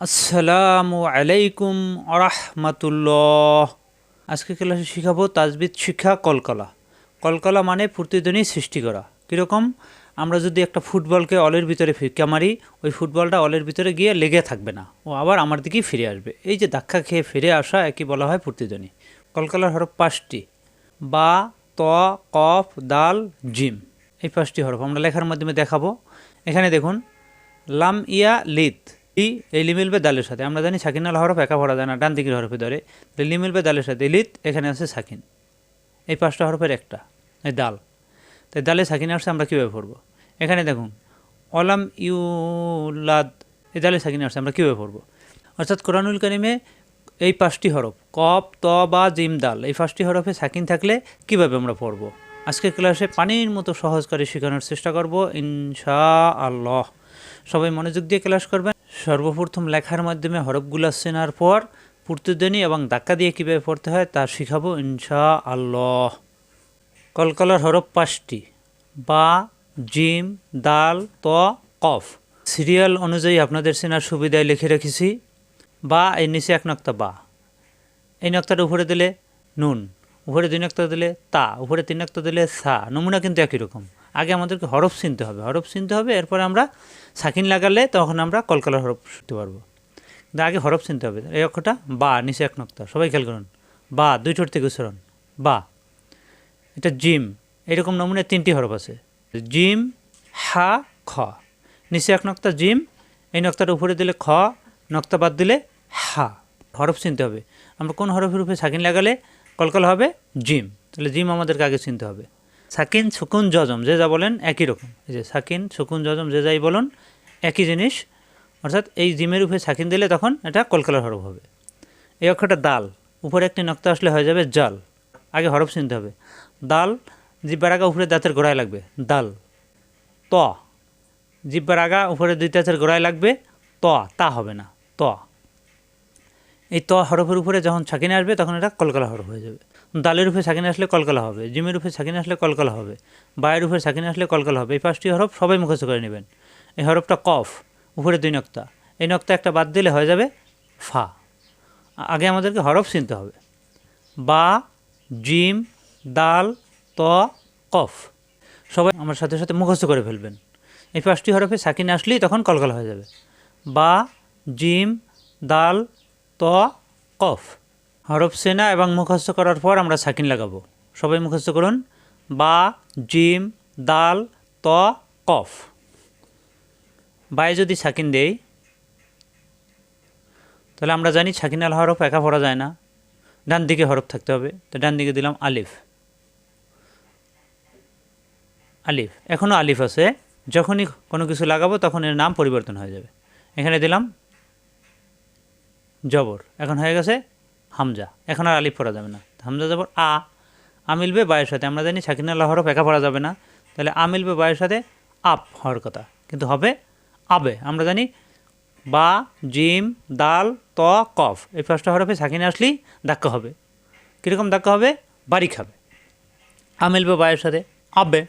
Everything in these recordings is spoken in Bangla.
আসসালামু আলাইকুম আরহামাতুল্লাহ আজকে ক্লাসে শিখাবো তাজবিদ শিক্ষা কলকলা। কলকলা মানে প্রতিধ্বনি সৃষ্টি করা। কীরকম? আমরা যদি একটা ফুটবলকে অলের ভিতরে ফিক্কা মারি, ওই ফুটবলটা অলের ভিতরে গিয়ে লেগে থাকবে না। ও আবার আমার দিকেই ফিরে আসবে। এই যে ধাক্কা খেয়ে ফিরে আসা একই বলা হয় প্রতিধ্বনি। কলকলার হরফ পাঁচটি। বা, ত, কফ, দাল, জিম। এই পাঁচটি হরফ আমরা লেখার মাধ্যমে দেখাবো। এখানে দেখুন, লাম ইয়া লিত। ই, এই লি মিলবে দালের সাথে। আমরা জানি সাকিনাল হরফ একা পড়া যায় না, ডান দিকের হরফে ধরে। তো লি মিলবে দালের সাথে, লিত, এখানে আছে সাকিন। এই পাঁচটা হরফের একটা, এই দাল। তাই দালে সাকিন আসছে, আমরা কীভাবে পড়ব? এখানে দেখুন, অলাম ইউলাদ, এই দালে সাকিন আসছে, আমরা কীভাবে পড়ব? অর্থাৎ কোরআনুল করিমে এই পাঁচটি হরফ কপ ত, বা, জিম, দাল, এই পাঁচটি হরফে সাকিন থাকলে কীভাবে আমরা পড়ব? আজকের ক্লাসে পানির মতো সহজ করে শেখানোর চেষ্টা করব ইনশা আল্লাহ সবাই মনোযোগ দিয়ে ক্লাস করবেন। সর্বপ্রথম লেখার মাধ্যমে হরফগুলো চেনার পর প্রতিধ্বনি এবং ধাক্কা দিয়ে কীভাবে পড়তে হয় তা শিখাবো ইনশা আল্লাহ কলকলার হরফ পাঁচটি। বা, জিম, দাল, ত, কফ। সিরিয়াল অনুযায়ী আপনাদের চেনার সুবিধায় লিখে রেখেছি। বা, এর নিচে এক নক্তা বা। এই নক্তাটা উপরে দিলে নুন, উপরে দুই নক্তা দিলে তা, উপরে তিন নক্তা দিলে সা। নমুনা কিন্তু একই রকম। আগে আমাদেরকে হরফ চিনতে হবে। হরফ চিনতে হবে, এরপরে আমরা সাকিন লাগালে তখন আমরা কলকলার হরফ শিখতে পারব। কিন্তু আগে হরফ চিনতে হবে। এই অক্ষরটা, বা, নিচে এক নক্তা। সবাই খেয়াল করুন। বা, দুই ঠোঁট থেকে উচ্চারণ। বা। এটা জিম। এরকম নমুনায় তিনটি হরফ আছে। জিম, হা, খ। নিচে এক নক্তা জিম, এই নক্তাটা উপরে দিলে খ, নক্তা বাদ দিলে হা। হরফ চিনতে হবে। আমরা কোন হরফের উপরে সাকিন লাগালে কলকল হবে জিম। তাহলে জিম আমাদেরকে আগে চিনতে হবে। সাকিন, সুকুন, জজম, যে যা বলেন একই রকম। এই যে সাকিন, সুকুন, জজম, যে যাই বলুন, একই জিনিস। অর্থাৎ এই জিমের উপরে সাকিন দিলে তখন এটা কলকলার হরফ হবে। এই অক্ষরটা দাল। উপরে একটি নক্তা আসলে হয়ে যাবে জাল। আগে হরফ চিনতে হবে। দাল জিব্বার আগা উপরে দাঁতের গোড়ায় লাগবে। দাল। ত। জিব্বার আগা উপরে দুই দাঁতের গোড়ায় লাগবে। ত। তা হবে না। ত। এই ত হরফের উপরে যখন ছাকিনে আসবে, তখন এটা কলকলা হরফ হয়ে যাবে। দালের উপরে ছাকিনে আসলে কলকলা হবে, জিমের উপরে ছাকিনে আসলে কলকলা হবে, বায়ের উপরে ছাকিনে আসলে কলকলা হবে, এই পাঁচটি হরফ সবাই মুখস্থ করে নেবেন। এই হরফটা কফ, উপরে দুই নক্তা। এই নক্তা একটা বাদ দিলে হয়ে যাবে ফা। আগে আমাদেরকে হরফ চিনতে হবে। বা, জিম, দাল, ত, কফ। সবাই আমার সাথে সাথে মুখস্থ করে ফেলবেন। এই পাঁচটি হরফে সাকিনে আসলেই তখন কলকলা হয়ে যাবে। বা, জিম, দাল, ত, কফ। হরফ সেনা এবং মুখস্থ করার পর আমরা সাকিন লাগাবো। সবাই মুখস্থ করুন। বা, জিম, দাল, ত, কফ। বায়ে যদি সাকিন দেই, তাহলে আমরা জানি সাকিন আল হরফ একা পড়া যায় না। ডান দিকে হরফ থাকতে হবে। তো ডান দিকে দিলাম আলিফ। আলিফ। এখনও আলিফ আছে। যখনই কোনো কিছু লাগাবো, তখন এর নাম পরিবর্তন হয়ে যাবে। এখানে দিলাম জবর। এখন হয়ে গেছে হামজা। এখন আর আলিফ পড়া যাবে না। হামজা জবর আ। আ মিলবে বায়ের সাথে। আমরা জানি সাকিনাল্লাহ হরফ একা পড়া যাবে না। তাহলে আ মিলবে বায়ের সাথে আপ হওয়ার কথা। কিন্তু হবে আবে। আমরা জানি বা, জিম, দাল, ত, কফ। এই পাঁচটা হরফে সাকিনে আসলেই ধাক্কা হবে। কীরকম ধাক্কা হবে? বাড়ি খাবে আ মিলবে বায়ের সাথে আবে।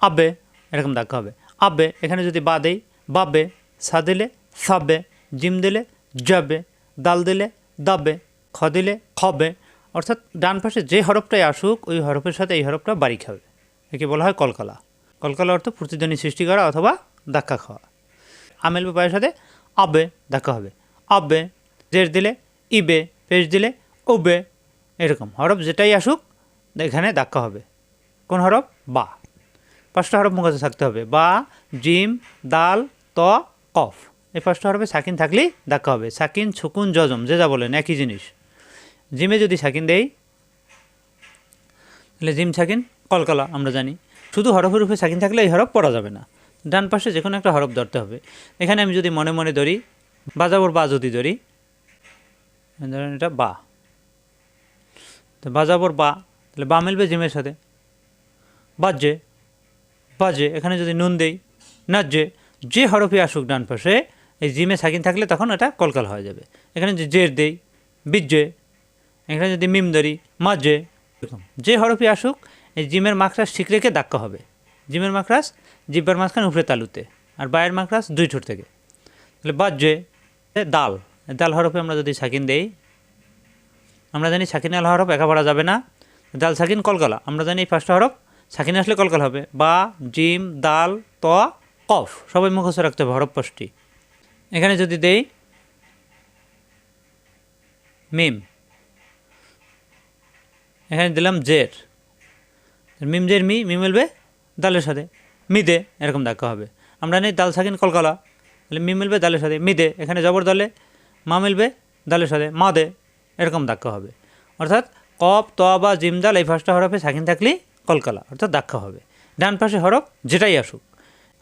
আবে এরকম ধাক্কা হবে। আবে এখানে যদি বা দেই, বাবে, সা দিলে, সাবে, জিম দিলে যাবে দাল দিলে দাবে, খ দিলে খবে, অর্থাৎ ডান পাশে যে হরফটাই আসুক, ওই হরফের সাথে এই হরফটা বাড়ি খাবে একে বলা হয় কলকলা। কলকলা অর্থ প্রতিধ্বনি সৃষ্টি করা অথবা ধাক্কা খাওয়া। আমেল বায়ের সাথে আবে ধাক্কা হবে। আবে, জের দিলে ইবে, পেশ দিলে ওবে, এরকম। হরফ যেটাই আসুক, এখানে ধাক্কা হবে। কোন হরফ? বা। পাঁচটা হরফ মুখস্থ থাকতে হবে। বা, জিম, দাল, ত, কফ। এই পাঁচটা হরফে সাকিন থাকলেই ধাক্কা হবে। সাকিন, ছুকুন, জজম, যে যা বলেন একই জিনিস। জিমে যদি সাকিন দেই, তাহলে জিম সাকিন, কলকলা আমরা জানি। শুধু হরফের উপরে সাকিন থাকলে এই হরফ পড়া যাবে না। ডান পাশে যে কোনো একটা হরফ ধরতে হবে। এখানে আমি যদি মনে মনে ধরি বাজাবর বা যদি ধরি, ধরেন এটা বা। তো বাজাবর বা, তাহলে বা মিলবে জিমের সাথে। বাজে বাজে এখানে যদি নুন দেই নাজ্জে যে হরফে আসুক ডান পাশে এই জিমে সাকিন থাকলে তখন এটা কলকাল হয়ে যাবে। এখানে যে জের দেই, বিজ্জে, এখানে যদি মিম ধরি মাজে যে হরফি আসুক, এই জিমের মাখরাস ঠিক রেখে ধাক্কা হবে। জিমের মাখরাস জিব্বার মাঝখানে উপরে তালুতে, আর বায়ের মাখরাস দুই ঠোঁট থেকে। তাহলে বাজ্যে দাল। দাল হরফে আমরা যদি সাকিন দেই, আমরা জানি সাকিন আল হরফ একা পড়া যাবে না। দাল সাকিন কলকলা। আমরা জানি এই পাঁচটা হরফ সাকিন আসলে কলকলা হবে। বা, জিম, দাল, ত, কফ। সবাই মুখস্থ রাখতে হবে হরফ পাঁচটি। এখানে যদি দেই, মিম। এখানে দিলাম জের মিম জের মি মি মিলবে দালের সাথে। মিদে এরকম দেখা হবে। আমরা নেই দাল সাকিন কলকালা। তাহলে মি মিলবে দালের সাথে মিদে এখানে জবর দলে। মা মিলবে দালের সাথে, মা দে, এরকম দাক্কা হবে। অর্থাৎ কপ ত বা জিম, দাল, এই ফার্স্টটা হরফে সাকিন থাকলেই কলকলা, অর্থাৎ দাক্কা হবে। ডান পাশে হরফ যেটাই আসুক।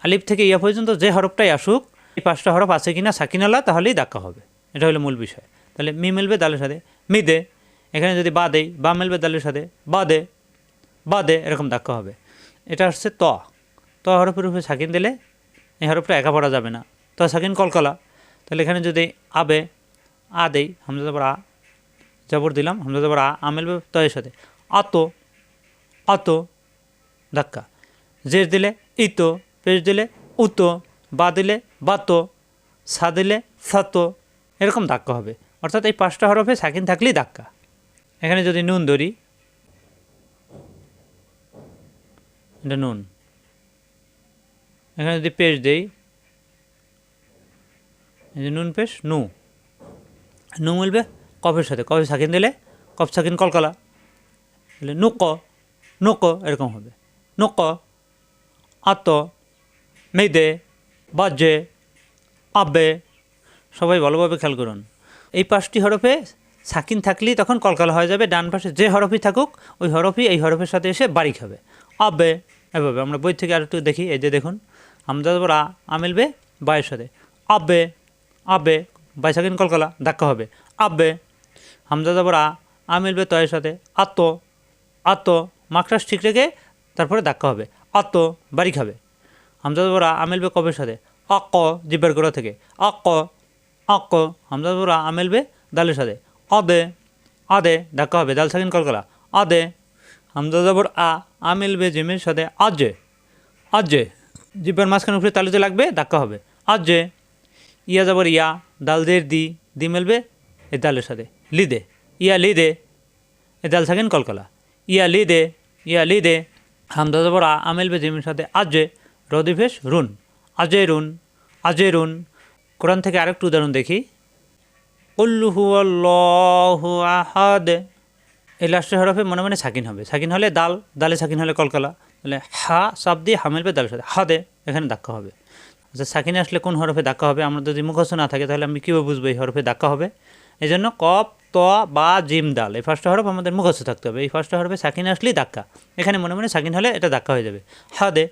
আলিফ থেকে ইয়া পর্যন্ত যে হরফটাই আসুক এই পাঁচটা হরফ আছে কিনা সাকিনালা তাহলেই দাক্কা হবে। এটা হলো মূল বিষয়। তাহলে মি মিলবে দালের সাথে। মি দে, এখানে যদি বা দেই, বা মিলবে দালের সাথে, বা দে বা দে, এরকম দাক্কা হবে। এটা হচ্ছে ত। ত হরফের উপরে সাকিন দিলে এই হরফটা একা পড়া যাবে না। ত সাকিন কলকলা। তাহলে এখানে যদি আবে আ দেই, হামজা জবর আ, জবর দিলাম, হামজা জবর আ আ মিলবে তয়ের সাথে। আত আত ধাক্কা। জের দিলে ইতো পেশ দিলে উতো বা দিলে বাতো সা দিলে সাতো, এরকম ধাক্কা হবে। অর্থাৎ এই পাঁচটা হরফে সাকিন থাকলেই ধাক্কা। এখানে যদি নুন ধরি, এটা নুন। এখানে যদি পেশ দেই যে নুন পেশ, নু। নু মিলবে কফের সাথে। কফে সাকিন দিলে কফ সাকিন কলকলা। তাহলে নুক নুক এরকম হবে। নুক আত মেদে বাজে, আবে, সবাই ভালোভাবে খেয়াল করুন। এই পাঁচটি হরফে সাকিন থাকলেই তখন কলকালা হয়ে যাবে, ডান পাশে যে হরফই থাকুক, ওই হরফই এই হরফের সাথে এসে বাড়ি খাবে। আবে, এভাবে। আমরা বই থেকে আর একটু দেখি, এই যে দেখুন আমদাদ আ আ মিলবে বায়ের সাথে। আবে আবে, বাই সাকিন কলকালা, ধাক্কা হবে। আবে হামজা যাবর আ আ মিলবে তয়ের সাথে। আত আত মাকটাস ঠিক রেখে তারপরে ধাক্কা হবে। আত, বাড়ি খাবে। হামজা যাবর আ আ মিলবে কবের সাথে? আক জিব্বার গোড়া থেকে। আক আক হামজা যাবর আ আ মিলবে দালের সাথে। আদে আদে ধাক্কা হবে দাল সাকিন কলকালা। আদে হামজা আ আ মিলবে জিমের সাথে। আজে আজে জিব্বার মাঝখানে উপরে তালুতে লাগবে ধাক্কা হবে। আজে ইয়া যাবর ইয়া, দাল দের দি দি মেলবে এ দালের সাথে। লিদে, ইয়া লিদে, এ দাল থাকেন কলকলা। ইয়া লিদে ইয়া লিদে হামদা যাবর আমেলবে জিমের সাথে। আজে রদিফেশ রুন। আজে রুন আজে রুন। কোরআন থেকে আরেকটু উদাহরণ দেখি। উল্লুহু আহাদ। এই লাস্টের হরফে মনে মনে সাকিন হবে। সাকিন হলে দাল, দালে সাকিন হলে কলকলা। তাহলে হা সাপ দিয়ে হামেলবে দালের সাথে হাদে এখানে ধাক্কা হবে। আচ্ছা সাকিনে আসলে কোন হরফে ধাক্কা হবে আমরা যদি মুখস্থ না থাকে তাহলে আমি কীভাবে বুঝব এই হরফে ধাক্কা হবে? এই জন্য কপ ত, বা, জিম, দাল এই ফার্স্ট হরফ আমাদের মুখস্থ থাকতে হবে। এই ফার্স্ট হরফে সাকিন আসলেই ধাক্কা। এখানে মনে মনে সাকিন হলে এটা ধাক্কা হয়ে যাবে। হাদে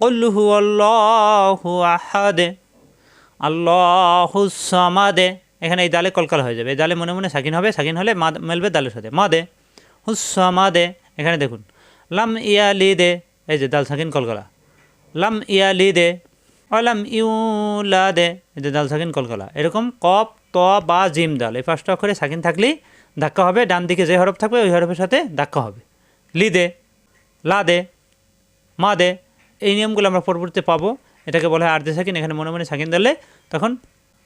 কল্লুহু আল্লাহু আহাদে আল্লাহু সামাদে এখানে এই দালে কলকাল হয়ে যাবে। এই দালে মনে মনে সাকিন হবে, সাকিন হলে মা মেলবে দালের সাথে। মা দে হুসামা দে এখানে দেখুন, লাম ইয়া লি দে এই যে দাল সাকিন কলকালা। লাম ইয়া লি দে অলাম ইউ লা দে এই যে দাল সাকিন কলকালা। এরকম কপ, ত, বা, জিম দাল। এই পাঁচটা অক্ষরে সাকিন থাকলেই ধাক্কা হবে। ডান দিকে যে হরফ থাকবে, ওই হরফের সাথে ধাক্কা হবে। লি দে লা দে মা দে এই নিয়মগুলো আমরা পরবর্তীতে পাবো। এটাকে বলা হয় আর্ধে সাকিন। এখানে মনে মনে সাকিন দিলে তখন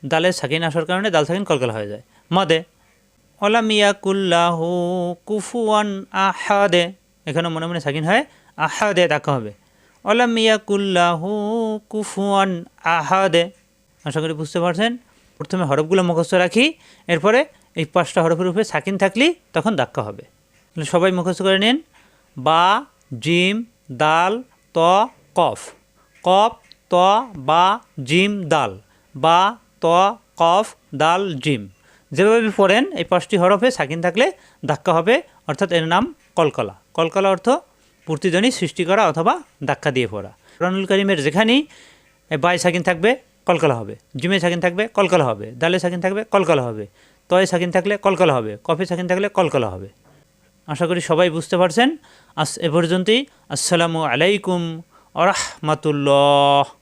দালের সাকিন আসার কারণে দাল সাকিন কলকলা হয়ে যায়। মাদে অলামিয়া কুল্লাহু কুফুয়ান আহাদে এখানে মনে মনে সাকিন হয়, আহাদে দেখা হবে। অলামিয়া কুল্লাহু কুফুয়ান আহাদে আশা করি বুঝতে পারছেন। প্রথমে হরফগুলো মুখস্থ রাখি, এরপরে এই পাঁচটা হরফের উপরে সাকিন থাকলেই তখন ধাক্কা হবে। সবাই মুখস্থ করে নিন। বা, জিম, দাল, ত কফ। কফ, ত, বা, জিম, দাল। বা, ত, কফ, দাল, জিম। যেভাবে পড়েন, এই পাঁচটি হরফে সাকিন থাকলে ধাক্কা হবে, অর্থাৎ এর নাম কলকলা। কলকলা অর্থ প্রতিধ্বনি সৃষ্টি করা অথবা ধাক্কা দিয়ে পড়া। কোরআনুল করিমের যেখানেই বাই সাকিন থাকবে, কলকলা হবে। জিমে সাকিন থাকবে, কলকলা হবে। দালে সাকিন থাকবে, কলকলা হবে। তয়ে সাকিন থাকলে কলকলা হবে। কফে সাকিন থাকলে কলকলা হবে। আশা করি সবাই বুঝতে পারছেন। আস এ পর্যন্তই। আসসালামু আলাইকুম। আরহামাতুল্লাহ